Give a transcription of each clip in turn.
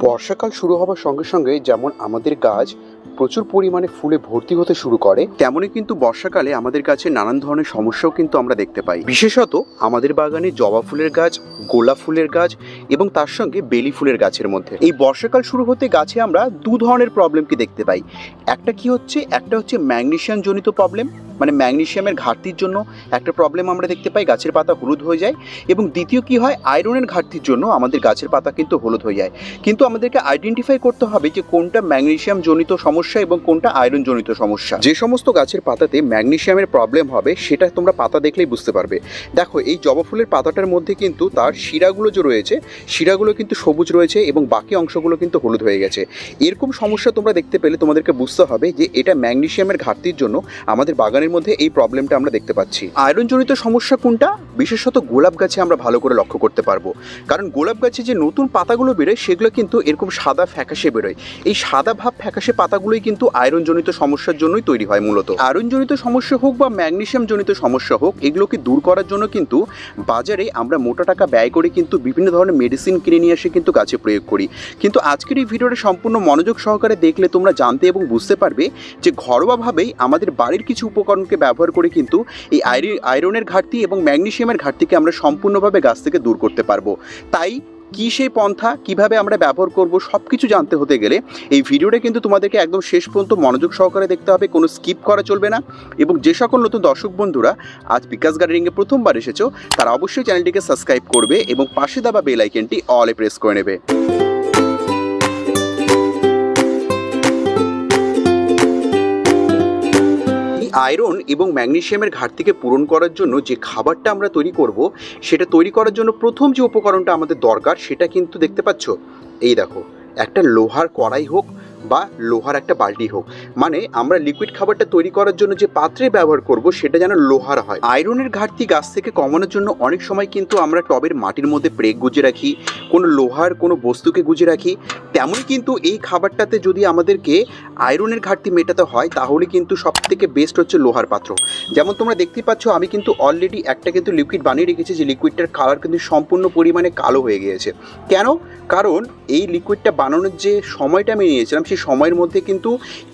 বর্ষাকাল শুরু হওয়ার সঙ্গে সঙ্গে যেমন আমাদের গাছ প্রচুর পরিমাণে ফুলে ভর্তি হতে শুরু করে তেমনই কিন্তু বর্ষাকালে আমাদের গাছে নানান ধরনের সমস্যাও কিন্তু আমরা দেখতে পাই। বিশেষত আমাদের বাগানে জবা ফুলের গাছ, গোলাপ ফুলের গাছ এবং তার সঙ্গে বেলি ফুলের গাছের মধ্যে। এই বর্ষাকাল শুরু হতে গাছে আমরা দু ধরনের প্রবলেমকে দেখতে পাই। একটা কি হচ্ছে? একটা হচ্ছে ম্যাগনেশিয়াম জনিত প্রবলেম মানে ম্যাগনেশিয়ামের ঘাটতির জন্য একটা প্রবলেম আমরা দেখতে পাই, গাছের পাতা হলুদ হয়ে যায় এবং দ্বিতীয় কি হয়? আয়রনের ঘাটতির জন্য আমাদের গাছের পাতা কিন্তু হলুদ হয়ে যায়। কিন্তু আমাদেরকে আইডেন্টিফাই করতে হবে যে কোনটা ম্যাগনেশিয়াম জনিত সমস্যা এবং কোনটা আয়রন জনিত সমস্যা। যে সমস্ত গাছের পাতাতে ম্যাগনেশিয়ামের প্রবলেম হবে, সেটা তোমরা পাতা দেখলেই বুঝতে পারবে। দেখো, এই জবা ফুলের পাতাটার মধ্যে কিন্তু তার শিরাগুলো যে রয়েছে, শিরাগুলো কিন্তু সবুজ রয়েছে এবং বাকি অংশগুলো কিন্তু হলুদ হয়ে গেছে। এরকম সমস্যা তোমরা দেখতে পেলে তোমাদেরকে বুঝতে হবে যে এটা ম্যাগনেশিয়ামের ঘাটতির জন্য আমাদের বাগানের মধ্যে এই প্রবলেমটা আমরা দেখতে পাচ্ছি। আয়রনজনিত সমস্যা কোনটা? বিশেষত গোলাপ গাছে আমরা ভালো করে লক্ষ্য করতে পারব। কারণ গোলাপ গাছে যে নতুন পাতাগুলো বেরোয়, সেগুলো কিন্তু এরকম সাদা ফ্যাকাশে বেরোয়। এই সাদা ভাব ফ্যাকাশে পাতাগুলোই কিন্তু আয়রনজনিত সমস্যার জন্যই তৈরি হয় মূলত। আয়রনজনিত সমস্যা হোক বা ম্যাগনেশিয়াম জনিত সমস্যা হোক, এগুলোকে দূর করার জন্য কিন্তু বাজারে আমরা মোটা টাকা ব্যয় করে কিন্তু বিভিন্ন ধরনের মেডিসিন কিনে নিয়ে এসে কিন্তু গাছে প্রয়োগ করি। কিন্তু আজকের এই ভিডিওটা সম্পূর্ণ মনোযোগ সহকারে দেখলে তোমরা জানতে এবং বুঝতে পারবে যে ঘরোয়াভাবেই আমাদের বাড়ির কিছু উপকরণকে ব্যবহার করে কিন্তু এই আয়রি আয়রনের ঘাটতি এবং ম্যাগনেশিয়ামের ঘাটতিকে আমরা সম্পূর্ণভাবে গাছ থেকে দূর করতে পারব। তাই কি সেই পন্থা, কীভাবে আমরা ব্যবহার করব সব কিছু জানতে হতে গেলে এই ভিডিওটা কিন্তু তোমাদেরকে একদম শেষ পর্যন্ত মনোযোগ সহকারে দেখতে হবে, কোনো স্কিপ করা চলবে না। এবং যে সকল নতুন দর্শক বন্ধুরা আজ বিকাশ গার্ডেনিংয়ে প্রথমবার এসেছ, তারা অবশ্যই চ্যানেলটিকে সাবস্ক্রাইব করবে এবং পাশে দেওয়া বেল অলে প্রেস করে নেবে। আয়রন এবং ম্যাগনেশিয়ামের ঘাটতিকে পূরণ করার জন্য যে খাবারটা আমরা তৈরি করব, সেটা তৈরি করার জন্য প্রথম যে উপকরণটা আমাদের দরকার, সেটা কিন্তু দেখতে পাচ্ছ। এই দেখো, একটা লোহার কড়াই হোক বা লোহার একটা বালতি হোক। মানে আমরা লিকুইড খাবারটা তৈরি করার জন্য যে পাত্রে ব্যবহার করব সেটা যেন লোহার হয়। আয়রনের ঘাটতি গাছ থেকে কমানোর জন্য অনেক সময় কিন্তু আমরা টবের মাটির মধ্যে প্রেগ গুজে রাখি, কোনো লোহার কোনো বস্তুকে গুজে রাখি। তেমনই কিন্তু এই খাবারটাতে যদি আমাদেরকে আয়রনের ঘাটতি মেটাতে হয়, তাহলে কিন্তু সব থেকে বেস্ট হচ্ছে লোহার পাত্র। যেমন তোমরা দেখতেই পাচ্ছ, আমি কিন্তু অলরেডি একটা কিন্তু লিকুইড বানিয়ে রেখেছি, যে লিকুইডটার কালার কিন্তু সম্পূর্ণ পরিমাণে কালো হয়ে গিয়েছে। কেন? কারণ এই লিকুইডটা বানানোর যে সময়টা আমি নিয়েছিলাম, সেই সময়ের মধ্যে কিন্তু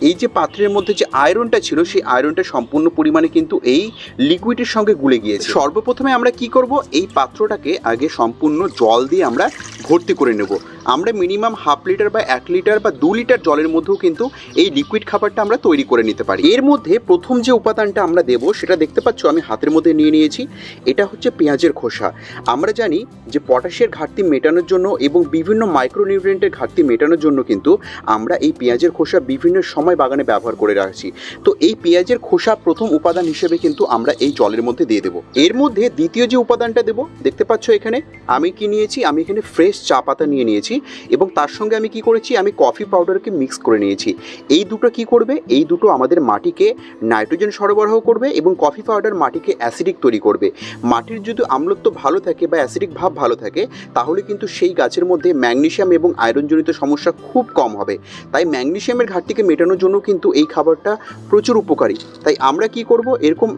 এই যে পাত্রের মধ্যে যে আয়রনটা ছিল, সেই আয়রনটা সম্পূর্ণ পরিমাণে কিন্তু এই লিকুইডের সঙ্গে গুলে গিয়েছে। সর্বপ্রথমে আমরা কি করব? এই পাত্রটাকে আগে সম্পূর্ণ জল দিয়ে আমরা ভর্তি করে নেব। আমরা মিনিমাম হাফ লিটার বা এক লিটার বা দু লিটার জলের মধ্যেও কিন্তু এই লিকুইড খাবারটা আমরা তৈরি করে নিতে পারি। এর মধ্যে প্রথম যে উপাদানটা আমরা দেব, সেটা দেখতে পাচ্ছ আমি হাতের মধ্যে নিয়ে নিয়েছি। এটা হচ্ছে পেঁয়াজের খোসা। আমরা জানি যে পটাশের ঘাটতি মেটানোর জন্য এবং বিভিন্ন মাইক্রোনিউট্রিয়েন্টের ঘাটতি মেটানোর জন্য কিন্তু আমরা এই পেঁয়াজের খোসা বিভিন্ন সময় বাগানে ব্যবহার করে রাখছি। তো এই পেঁয়াজের খোসা প্রথম উপাদান হিসেবে কিন্তু আমরা এই জলের মধ্যে দিয়ে দেবো। এর মধ্যে দ্বিতীয় যে উপাদানটা দেবো, দেখতে পাচ্ছ এখানে আমি কি নিয়েছি? আমি এখানে ফ্রেশ চা পাতা নিয়ে নিয়েছি। এবং তার সঙ্গে আমি কি করেছি, আমি কফি পাউডারকে মিক্স করে নিয়েছি। এই দুটো কি করবে? এই দুটো আমাদের মাটিকে নাইট্রোজেন সরবরাহ করবে এবং কফি পাউডার মাটিকে অ্যাসিডিক তৈরি করবে। মাটির যদি আম্লত্ব ভালো থাকে বা অ্যাসিডিক ভাব ভালো থাকে, তাহলে কিন্তু সেই গাছের মধ্যে ম্যাগনেশিয়াম এবং আয়রনজনিত সমস্যা খুব কম হবে। তাই ম্যাগনেশিয়ামের ঘাটতিকে মেটানোর জন্য কিন্তু এই খাবারটা প্রচুর উপকারী। তাই আমরা কি করব? এরকম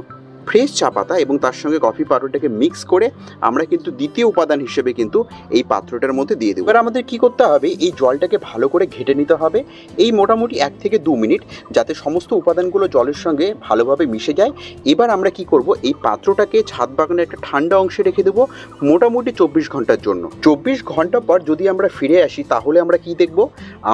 ফ্রেশ চা পাতা এবং তার সঙ্গে কফি পাউডারটাকে মিক্স করে আমরা কিন্তু দ্বিতীয় উপাদান হিসেবে কিন্তু এই পাত্রটার মধ্যে দিয়ে দেবো। এবার আমাদের কি করতে হবে? এই জলটাকে ভালো করে ঘেটে নিতে হবে। এই মোটামুটি এক থেকে দু মিনিট যাতে সমস্ত উপাদানগুলো জলের সঙ্গে ভালোভাবে মিশে যায়। এবার আমরা কি করব? এই পাত্রটাকে ছাদ বাগানের একটা ঠান্ডা অংশে রেখে দেবো মোটামুটি চব্বিশ ঘণ্টার জন্য। চব্বিশ ঘণ্টা পর যদি আমরা ফিরে আসি, তাহলে আমরা কি দেখব?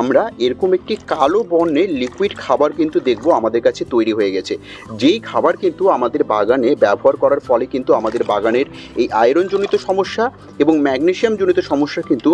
আমরা এরকম একটি কালো বর্ণের লিকুইড খাবার কিন্তু দেখব আমাদের কাছে তৈরি হয়ে গেছে। যেই খাবার কিন্তু আমাদের বাগানে ব্যবহার করার ফলে কিন্তু আমাদের বাগানের এই আয়রনজনিত সমস্যা এবং ম্যাগনেশিয়ামজনিত সমস্যা কিন্তু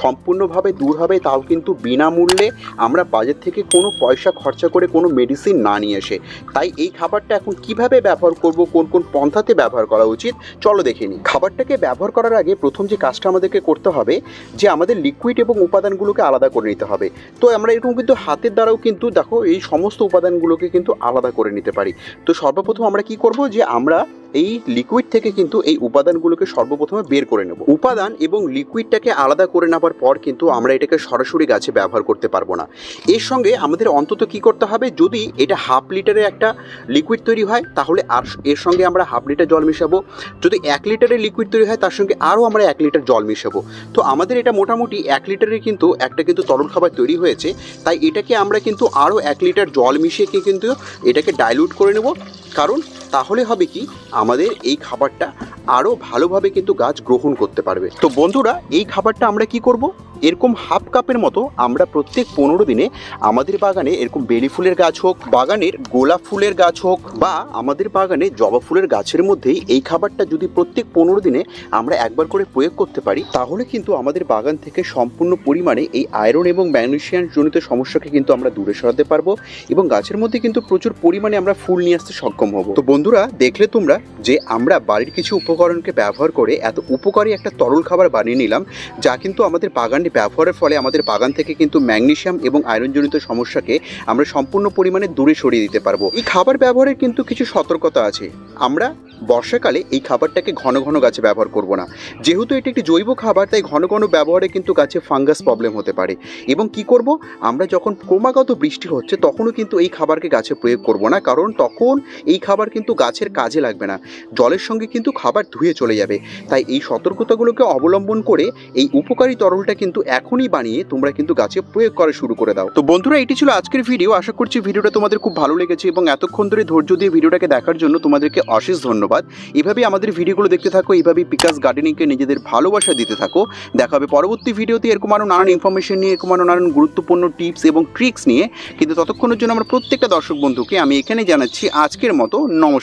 সম্পূর্ণভাবে দূর হবে। তাও কিন্তু বিনামূল্যে আমরা বাজার থেকে কোনো পয়সা খরচা করে কোনো মেডিসিন না নিয়ে এসে। তাই এই খাবারটা এখন কীভাবে ব্যবহার করব, কোন কোন পন্থাতে ব্যবহার করা উচিত, চলো দেখে নিই। খাবারটাকে ব্যবহার করার আগে প্রথম যে কাজটা আমাদেরকে করতে হবে, যে আমাদের লিকুইড এবং উপাদানগুলোকে আলাদা করে নিতে হবে। তো আমরা এরকম কিন্তু হাতের দ্বারাও কিন্তু দেখো, এই সমস্ত উপাদানগুলোকে কিন্তু আলাদা করে নিতে পারি। তো সর্বপ্রথম আমরা কি করব যে আমরা এই লিকুইড থেকে কিন্তু এই উপাদানগুলোকে সর্বপ্রথমে বের করে নেব। উপাদান এবং লিকুইডটাকে আলাদা করে নেবার পর কিন্তু আমরা এটাকে সরাসরি গাছে ব্যবহার করতে পারব না। এর সঙ্গে আমাদের অন্তত কি করতে হবে? যদি এটা হাফ লিটারের একটা লিকুইড তৈরি হয়, তাহলে আর এর সঙ্গে আমরা হাফ লিটার জল মেশাবো। যদি এক লিটারের লিকুইড তৈরি হয়, তার সঙ্গে আরও আমরা এক লিটার জল মেশাবো। তো আমাদের এটা মোটামুটি এক লিটারের কিন্তু একটা কিন্তু তরল খাবার তৈরি হয়েছে। তাই এটাকে আমরা কিন্তু আরও এক লিটার জল মিশিয়ে কিন্তু এটাকে ডাইলুট করে নেব। কারণ তাহলে হবে কি? আমাদের এই খাবারটা আরও ভালোভাবে কিন্তু গাছ গ্রহণ করতে পারবে। তো বন্ধুরা, এই খাবারটা আমরা কি করব? এরকম হাফ কাপের মতো আমরা প্রত্যেক পনেরো দিনে আমাদের বাগানে এরকম বেলি ফুলের গাছ হোক, বাগানের গোলাপ ফুলের গাছ হোক বা আমাদের বাগানে জবা ফুলের গাছের মধ্যেই এই খাবারটা যদি প্রত্যেক পনেরো দিনে আমরা একবার করে প্রয়োগ করতে পারি, তাহলে কিন্তু আমাদের বাগান থেকে সম্পূর্ণ পরিমাণে এই আয়রন এবং ম্যাগনেশিয়াম জনিত সমস্যাকে কিন্তু আমরা দূরে সরাতে পারব এবং গাছের মধ্যে কিন্তু প্রচুর পরিমাণে আমরা ফুল নিয়ে আসতে সক্ষম হব। তো বন্ধুরা, দেখলে তোমরা যে আমরা বাড়ির কিছু উপকরণকে ব্যবহার করে এত উপকারী একটা তরল খাবার বানিয়ে নিলাম, যা কিন্তু আমাদের বাগানে ব্যবহারের ফলে আমাদের বাগান থেকে কিন্তু ম্যাগনেশিয়াম এবং আয়রনজনিত সমস্যাকে আমরা সম্পূর্ণ পরিমাণে দূরে সরিয়ে দিতে পারব। এই খাবার ব্যবহারের কিন্তু কিছু সতর্কতা আছে। আমরা বর্ষাকালে এই খাবারটাকে ঘন ঘন গাছে ব্যবহার করব না। যেহেতু এটি একটি জৈব খাবার, তাই ঘন ঘন ব্যবহারে কিন্তু গাছে ফাঙ্গাস প্রবলেম হতে পারে। এবং কি করব? আমরা যখন ক্রমাগত বৃষ্টি হচ্ছে, তখনও কিন্তু এই খাবারকে গাছে প্রয়োগ করব না, কারণ তখন এই খাবার কিন্তু গাছের কাজে লাগবে না। জলের সঙ্গে কিন্তু খাবার ধুয়ে চলে যাবে। তাই এই সতর্কতাগুলোকে অবলম্বন করে এই উপকারী তরলটা কিন্তু এখনই বানিয়ে তোমরা কিন্তু গাছে প্রয়োগ করা শুরু করে দাও। তো বন্ধুরা, এটি ছিল আজকের ভিডিও। আশা করছি ভিডিওটা তোমাদের খুব ভালো লেগেছে এবং এতক্ষণ ধরে ধৈর্য দিয়ে ভিডিওটাকে দেখার জন্য তোমাদেরকে অশেষ ধন্যবাদ। এভাবেই আমাদের ভিডিওগুলো দেখতে থাকো এইভাবেই পিকাস গার্ডেনিংকে নিজেদের ভালোবাসা দিতে থাকো। দেখা হবে পরবর্তী ভিডিওতে এরকম আরও নানান ইনফরমেশন নিয়ে, এরকম আরও নানান গুরুত্বপূর্ণ টিপস এবং ট্রিক্স নিয়ে। কিন্তু ততক্ষণের জন্য আমরা প্রত্যেকটা দর্শক বন্ধুকে আমি এখানে জানাচ্ছি আজকের মতো, নমস্কার।